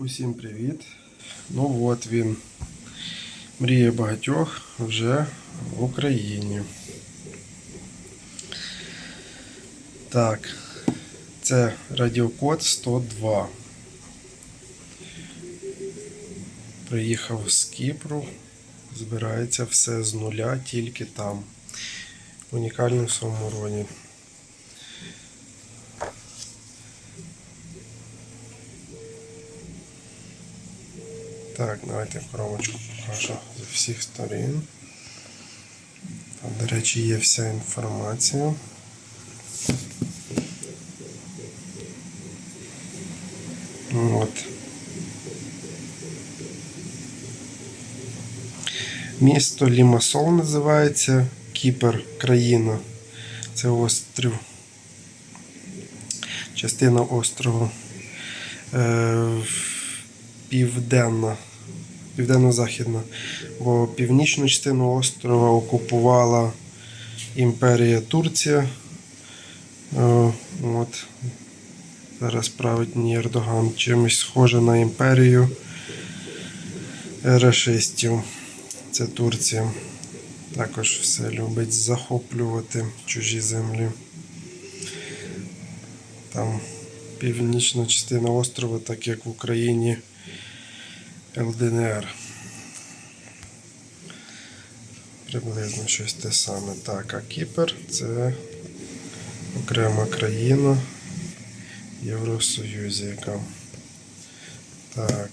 Усім привіт! Ну от він. Мрія багатьох вже в Україні. Так, це радіокод 102. Приїхав з Кіпру. Збирається все з нуля, тільки там. В унікальному своєму Так, давайте коробочку покажу з всіх сторін. Там, до речі, є вся інформація. Ну, От. Місто Лімасол називається Кіпр, країна. Це острів. Частина острову. Е, південна, південно-західна, бо північну частину острова окупувала імперія Турція. Е, От. Зараз править Ердоган чимось схоже на імперію рашистів. Це Турція. Також все любить захоплювати чужі землі. Там північна частина острова, так як в Україні ЛДНР. Приблизно щось те саме. Так, а Кіпр це окрема країна в Євросоюзі, яка. Так.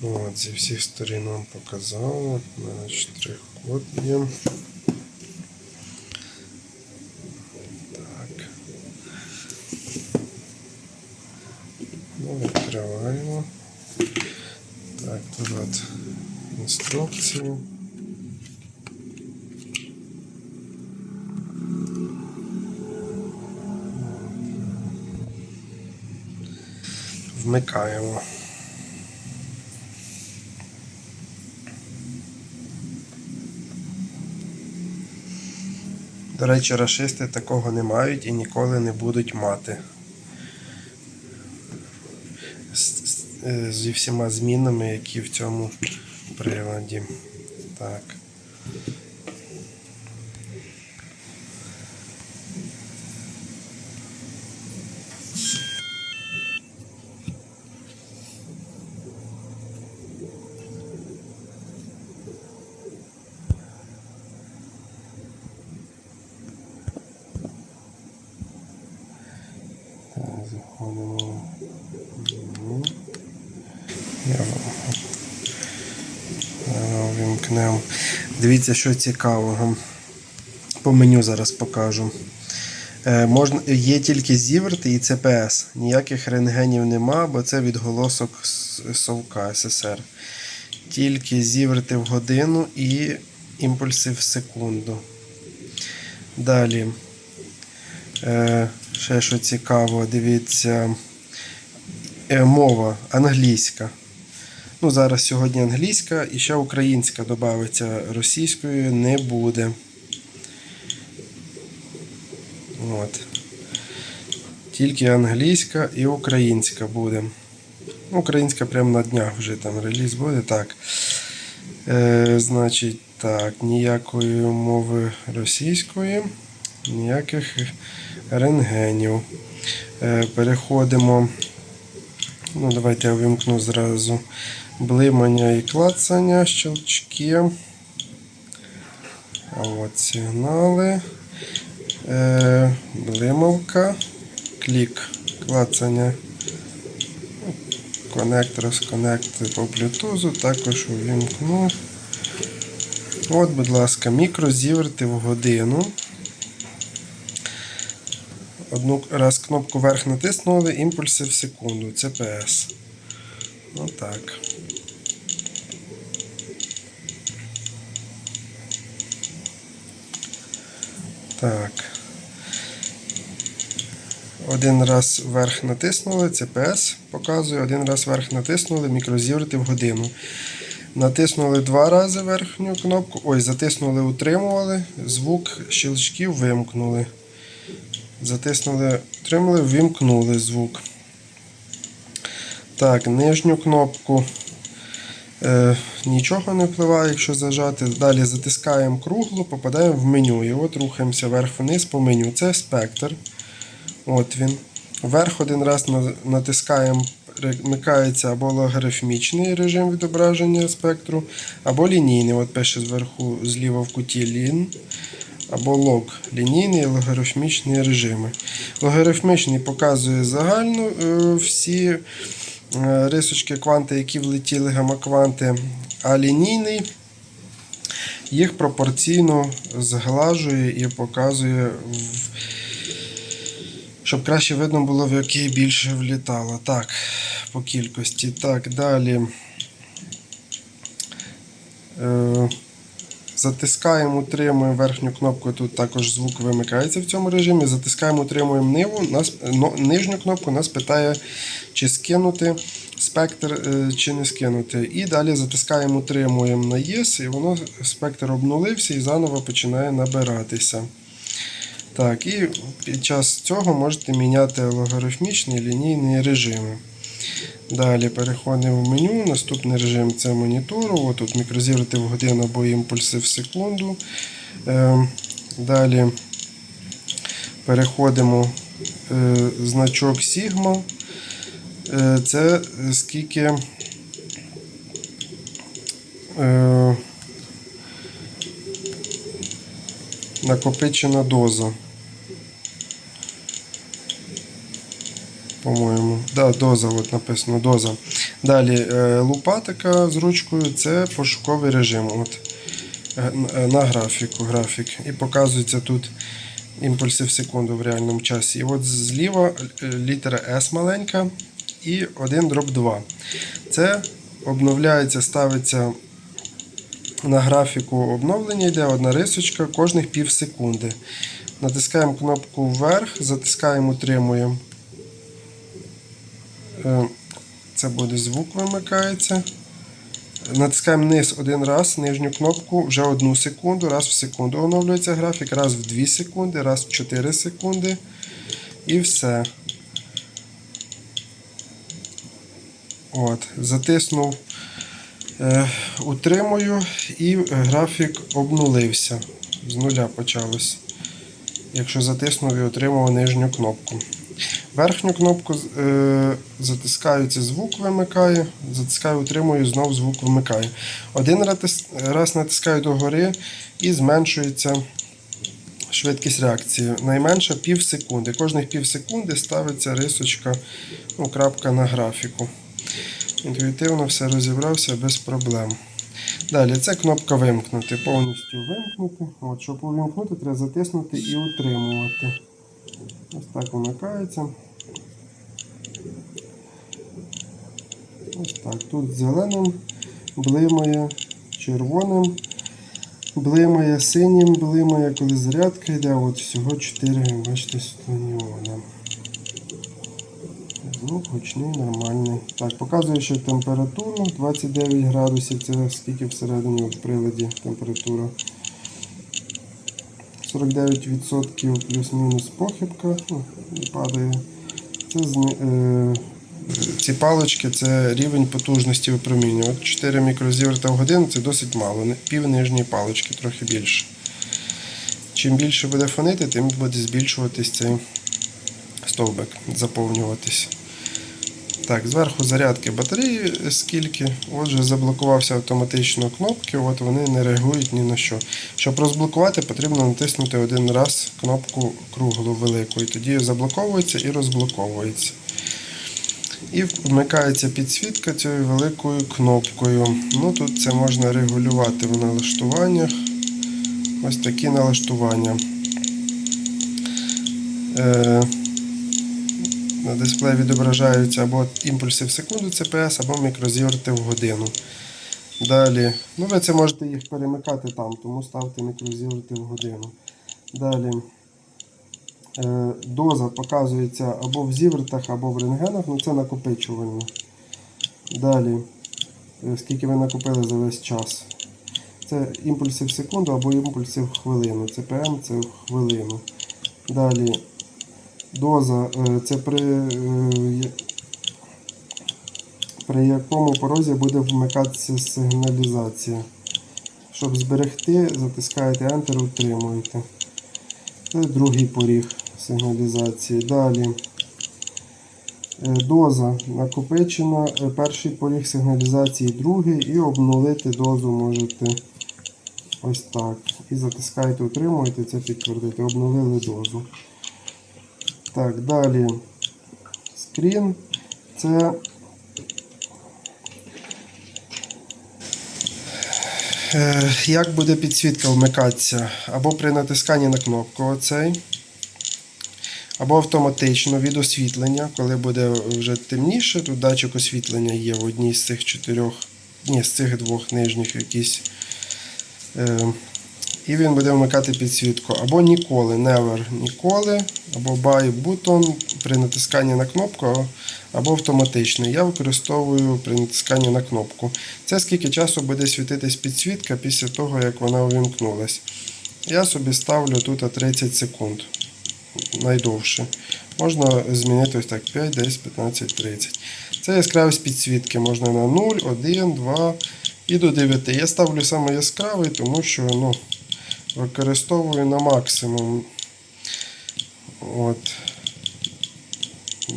Ну, от зі всіх сторін вам показав. Мене штрих-код є. Так. Ну, відкриваємо. Так, тут от інструкції. Вмикаємо. До речі, рашисти такого не мають і ніколи не будуть мати. З- з- е, Зі всіма змінами, які в цьому приладі. Так. Так, Заходимо. Мгм. Я Зараз Вімкнемо. Дивіться, що цікавого. По меню зараз покажу. Е, можна, є тільки зіверти і ЦПС. Ніяких рентгенів нема, бо це відголосок совка СССР. Тільки зіверти в годину і імпульси в секунду. Далі. Е, ще що цікаво, дивіться. Е, мова англійська. Ну, зараз сьогодні англійська і ще українська додається. Російською не буде. От. Тільки англійська і українська буде. Ну, Українська прямо на днях вже там реліз буде. Так. Е, значить, так, ніякої мови російської, ніяких рентгенів. Е, переходимо. Ну, давайте я вимкну зразу блимання і клацання, щелчки. А от сигнали. Е, блимавка, клік, клацання. Коннект, розконект по Bluetooth, також увімкну. От, будь ласка, мікрозіверти в годину. Одну раз кнопку вверх натиснули, імпульси в секунду. CPS. Отак. Так. Один раз вверх натиснули, CPS показує, один раз вверх натиснули, мікрозіверти в годину. Натиснули два рази верхню кнопку. Ой, затиснули, утримували, звук щелчків вимкнули. Затиснули, утримали, вимкнули звук. Так, нижню кнопку. Е, нічого не впливає, якщо зажати. Далі затискаємо кругло, попадаємо в меню. І от рухаємося вверх-вниз по меню. Це спектр. От він. Вверх один раз натискаємо, перемикається або логарифмічний режим відображення спектру, або лінійний. От пише зверху зліва в куті лін. Або лог лінійний і логарифмічні режими. Логарифмічний показує загально е, всі е, рисочки кванти, які влетіли гамма-кванти, а лінійний їх пропорційно зглажує і показує, щоб краще видно було, в який більше влітало. Так, по кількості. Так, далі. Затискаємо, утримуємо верхню кнопку, тут також звук вимикається в цьому режимі. Затискаємо, утримуємо ниву, нас, нижню кнопку нас питає, чи скинути спектр, е, чи не скинути. І далі затискаємо, утримуємо на ЄС, і воно спектр обнулився і заново починає набиратися. Так, і під час цього можете міняти логарифмічні лінійні режими. Далі переходимо в меню. Наступний режим це монітору. От тут мікрозірити в годину або імпульси в секунду. Е, Далі переходимо е, значок Sigma. Е, Це скільки е, накопичена доза. По-моєму. Да, доза, от написано доза. Далі е, лупа з ручкою це пошуковий режим. От, е, е, на графіку. графік. І показується тут імпульси в секунду в реальному часі. І от зліва літера S маленька і 1 дроб 2. Це обновляється, ставиться на графіку обновлення, йде одна рисочка кожних пів секунди. Натискаємо кнопку вверх, затискаємо, утримуємо. Е, Це буде звук вимикається. Натискаємо низ один раз, нижню кнопку вже одну секунду, раз в секунду оновлюється графік, раз в 2 секунди, раз в 4 секунди. І все. От, затиснув, е, утримую і графік обнулився. З нуля почалось. Якщо затиснув і отримав нижню кнопку. Верхню кнопку е, затискаю, це звук вимикає, затискаю, утримую, знов звук вимикає. Один раз, натискаю догори і зменшується швидкість реакції. Найменша пів секунди. Кожних пів секунди ставиться рисочка, ну, крапка на графіку. Інтуїтивно все розібрався без проблем. Далі це кнопка вимкнути. Повністю вимкнути. От, щоб увімкнути, треба затиснути і утримувати. Ось так вмикається. Так. Тут зеленим блимає, червоним блимає, синім блимає, коли зарядка йде. От всього 4, бачите, станіона. Звук гучний, нормальний. Так, показує, що температуру 29 градусів, це скільки всередині в приладі температура. 49% плюс-мінус похибка. Ну, падає. Це е, ці палички це рівень потужності випромінювання. От 4 мікрозіверта в годину це досить мало. Пів нижньої палички, трохи більше. Чим більше буде фонити, тим буде збільшуватись цей стовбик, заповнюватись. Так, зверху зарядки батареї скільки. Отже, заблокувався автоматично кнопки, от вони не реагують ні на що. Щоб розблокувати, потрібно натиснути один раз кнопку круглу велику. І тоді заблоковується і розблоковується. І вмикається підсвітка цією великою кнопкою. Ну, Тут це можна регулювати в налаштуваннях. Ось такі налаштування. Е, на дисплеї відображаються або імпульси в секунду CPS, або мікрозіверти в годину. Далі, ну ви це можете їх перемикати там, тому ставте мікрозіверти в годину. Далі доза показується або в зівертах, або в рентгенах, ну це накопичувально. Далі, е, скільки ви накопили за весь час. Це імпульси в секунду або імпульси в хвилину. CPM це в хвилину. Далі доза е, це при е, при якому порозі буде вмикатися сигналізація. Щоб зберегти, затискаєте Enter, утримуєте. Це другий поріг сигналізації. Далі. Е, Доза накопичена, е, перший поріг сигналізації, другий, і обнулити дозу можете ось так. І затискаєте, утримуєте, це підтвердити. Обнулили дозу. Так, далі. Скрін. Це Е, Як буде підсвітка вмикатися? Або при натисканні на кнопку оцей, або автоматично від освітлення, коли буде вже темніше, тут датчик освітлення є в одній з цих чотирьох, ні, з цих двох нижніх якісь. Е, І він буде вмикати підсвітку. Або ніколи, never, ніколи, або buy button при натисканні на кнопку, або автоматичний. Я використовую при натисканні на кнопку. Це скільки часу буде світитись підсвітка після того, як вона увімкнулась. Я собі ставлю тут 30 секунд. Найдовше. Можна змінити ось так 5, 10, 15, 30. Це яскравість підсвітки. Можна на 0, 1, 2 і до 9. Я ставлю саме яскравий, тому що ну, використовую на максимум. От.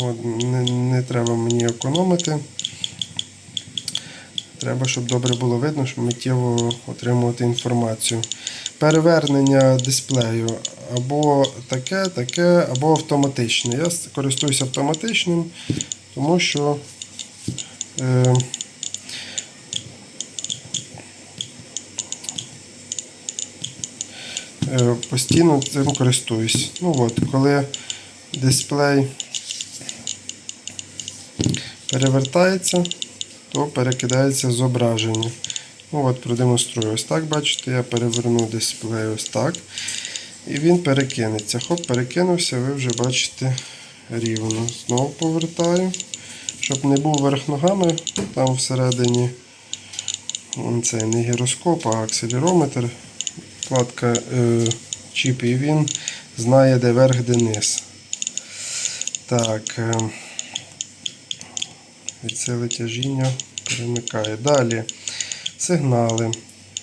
От, не, не треба мені економити. Треба, щоб добре було видно, щоб миттєво отримувати інформацію. Перевернення дисплею або таке, таке, або автоматичне. Я користуюсь автоматичним, тому що е, е, постійно цим користуюсь. Ну от, коли дисплей перевертається, то перекидається зображення. Ну от, продемонструю. Ось так, бачите, я переверну дисплей ось так. І він перекинеться. Хоп, перекинувся, ви вже бачите рівно. Знову повертаю. Щоб не був верх ногами, там всередині це не гіроскоп, а акселерометр. Вкладка е, чіп, і він знає, де верх, де низ. Так. Е, тяжіння перемикає. Далі сигнали.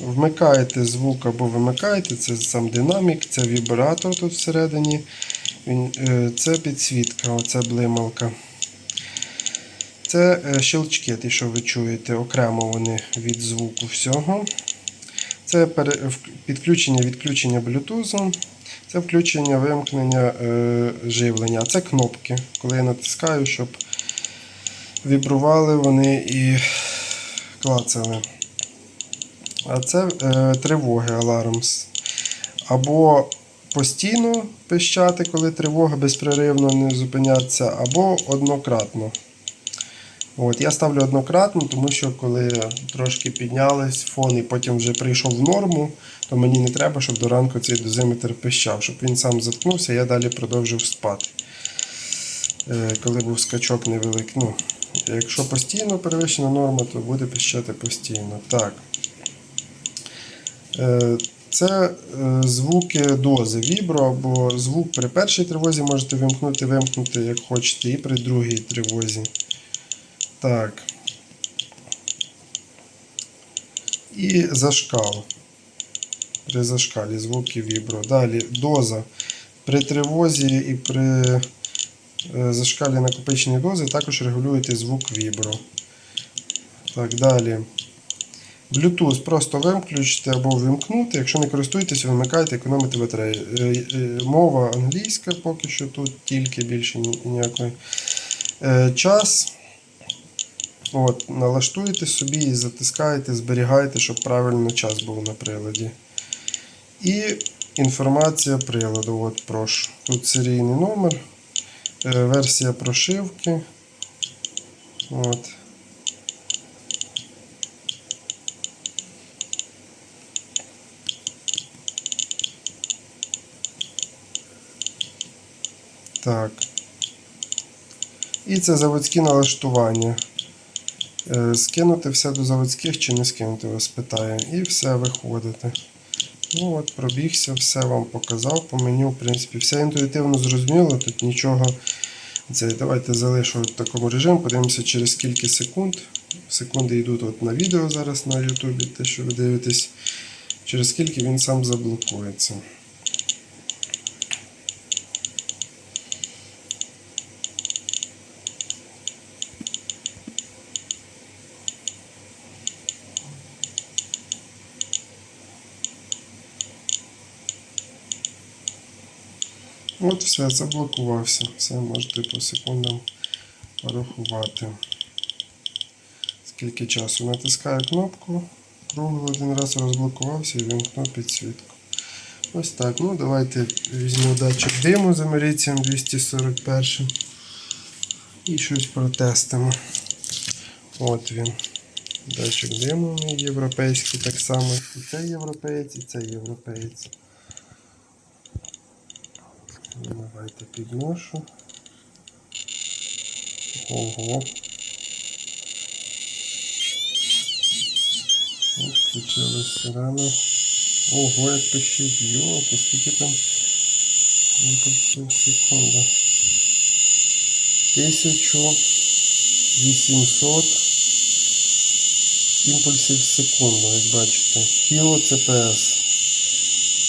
Вмикаєте звук або вимикаєте, це сам динамік, це вібратор тут всередині. Е, Це підсвітка, оце блималка. Це е, щелчки, ті, що ви чуєте, окремо вони від звуку всього. Це підключення відключення Bluetooth. Це включення вимкнення е, живлення. Це кнопки. Коли я натискаю, щоб вібрували вони і клацали. А це е, тривоги, алармс. Або постійно пищати, коли тривога безперервно не зупинятися, або однократно. От, я ставлю однократно, тому що коли трошки піднялись фон і потім вже прийшов в норму, то мені не треба, щоб до ранку цей дозиметр пищав, щоб він сам заткнувся, я далі продовжив спати. Е, коли був скачок невеликий. Ну, якщо постійно перевищена норма, то буде пищати постійно. Так. Е, Це е, звуки дози вібро або звук при першій тривозі можете вимкнути, вимкнути, як хочете, і при другій тривозі. Так. І зашкал. При зашкалі звуки вібро. Далі доза. При тривозі і при е, зашкалі накопичення дози також регулюєте звук вібро. Так, далі. Bluetooth просто виключити або вимкнути. Якщо не користуєтесь, вимикайте, економите батарею. Е, е, Мова англійська поки що тут, тільки більше ніякої. Е, Час. От, налаштуєте собі і затискаєте, зберігаєте, щоб правильно час був на приладі. І інформація приладу. От, прошу. Тут серійний номер, версія прошивки. От. Так. І це заводські налаштування. Е, Скинути все до заводських чи не скинути, вас питає. І все виходите. Ну от, пробігся, все вам показав по меню. В принципі, все інтуїтивно зрозуміло, тут нічого Це, давайте залишу в такому режимі, подивимося через скільки секунд. Секунди йдуть от на відео зараз на Ютубі, те, що ви дивитесь, через скільки він сам заблокується. От все, заблокувався. Все можете по секундам порахувати. Скільки часу натискаю кнопку, кругло один раз розблокувався і вимкнув підсвітку. Ось так. Ну, давайте візьму датчик диму з Америцем 241 і щось протестимо. От він. Датчик диму європейський так само. І цей європеєць, і цей європеєць. Давайте підношу. Ого. От, включилась сирена. Ого, як пишіть, йолки, скільки там імпульсів в секунду. 1800 імпульсів в секунду, як бачите. Кіло ЦПС.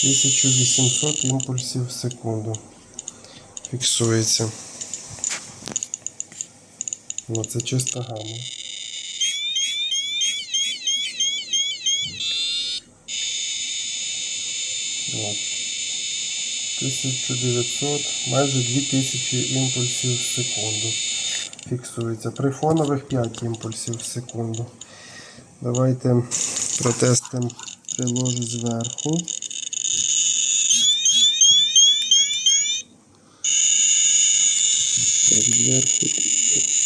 1800 імпульсів в секунду. Фіксується. Ну, це чиста гама. От. 1900, майже 2000 імпульсів в секунду. Фіксується. При фонових 5 імпульсів в секунду. Давайте протестимо приложу зверху. Так, зверху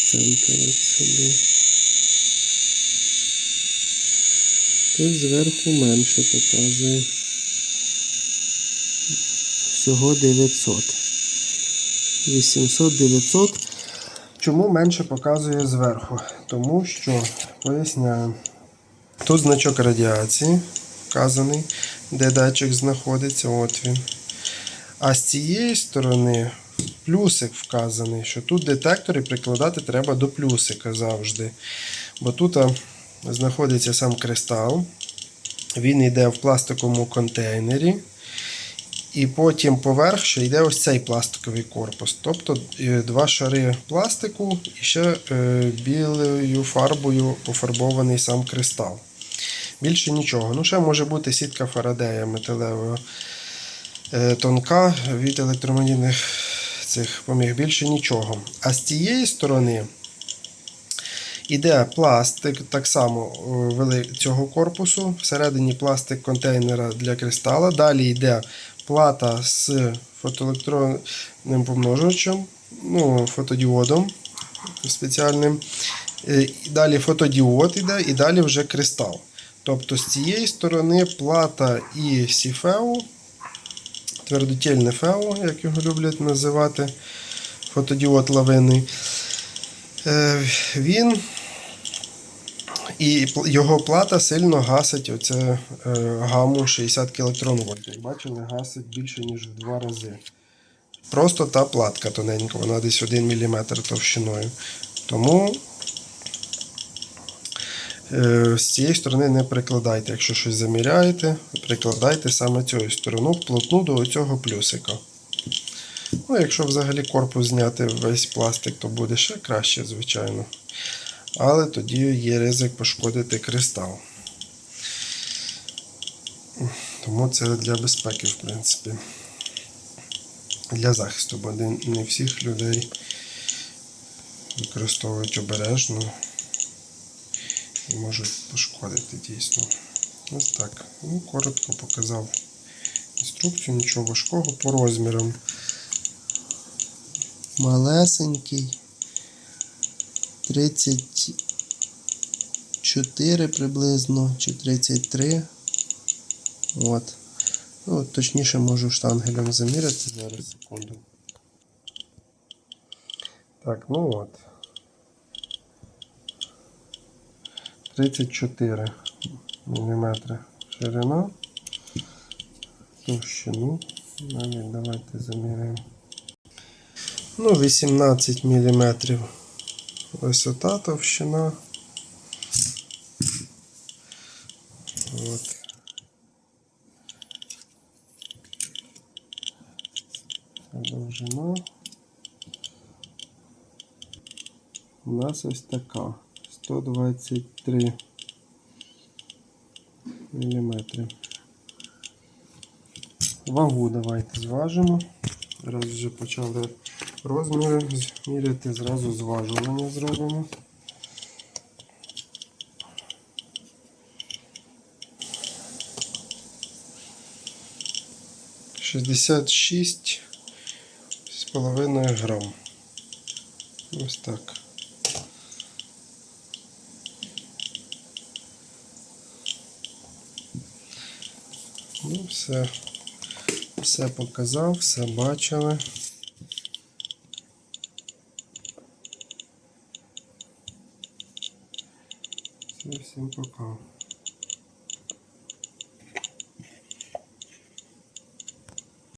центр собі. Тут зверху менше показує. Всього 900. 800, 900. Чому менше показує зверху? Тому що, поясняю, тут значок радіації вказаний, де датчик знаходиться, от він. А з цієї сторони плюсик вказаний, що тут детектори прикладати треба до плюсика завжди. Бо тут знаходиться сам кристал, він йде в пластиковому контейнері. І потім поверх ще йде ось цей пластиковий корпус. Тобто е, два шари пластику і ще е, білою фарбою пофарбований сам кристал. Більше нічого. Ну, ще може бути сітка Фарадея металевого е, тонка від електромагнітних цих поміг. Більше нічого. А з цієї сторони іде пластик так само е, цього корпусу. Всередині пластик контейнера для кристала. Далі йде плата з фотоелектронним помножувачем, ну, фотодіодом спеціальним. Е, Далі фотодіод іде, і далі вже кристал. Тобто з цієї сторони плата і сіфеу, твердотільне фео, як його люблять називати, фотодіод лавинний. Е, Він і його плата сильно гасить оце е, гаму 60 кВт. Бачили, гасить більше, ніж в два рази. Просто та платка тоненька, вона десь 1 мм товщиною. Тому з цієї сторони не прикладайте. Якщо щось заміряєте, прикладайте саме цією стороною вплотну до цього плюсика. Ну, якщо взагалі корпус зняти весь пластик, то буде ще краще, звичайно. Але тоді є ризик пошкодити кристал. Тому це для безпеки, в принципі. Для захисту, бо не всіх людей використовують обережно і можуть пошкодити дійсно. Ось так. Ну, коротко показав інструкцію, нічого важкого по розмірам. Малесенький. 34 приблизно, чи 33. От. Ну, точніше можу штангелем заміряти зараз секунду. Так, ну от. 34 мм ширина. Товщину. Навіть давайте заміряємо. Ну, 18 мм висота, товщина. От. Довжина. У нас ось така. 123 міліметри. Вагу давайте зважимо. Раз вже почали розміри міряти, зразу зважування зробимо. Шістдесят шість з половиною грам. Ось так. Ну, все. Все показав, все бачили. Всім пока.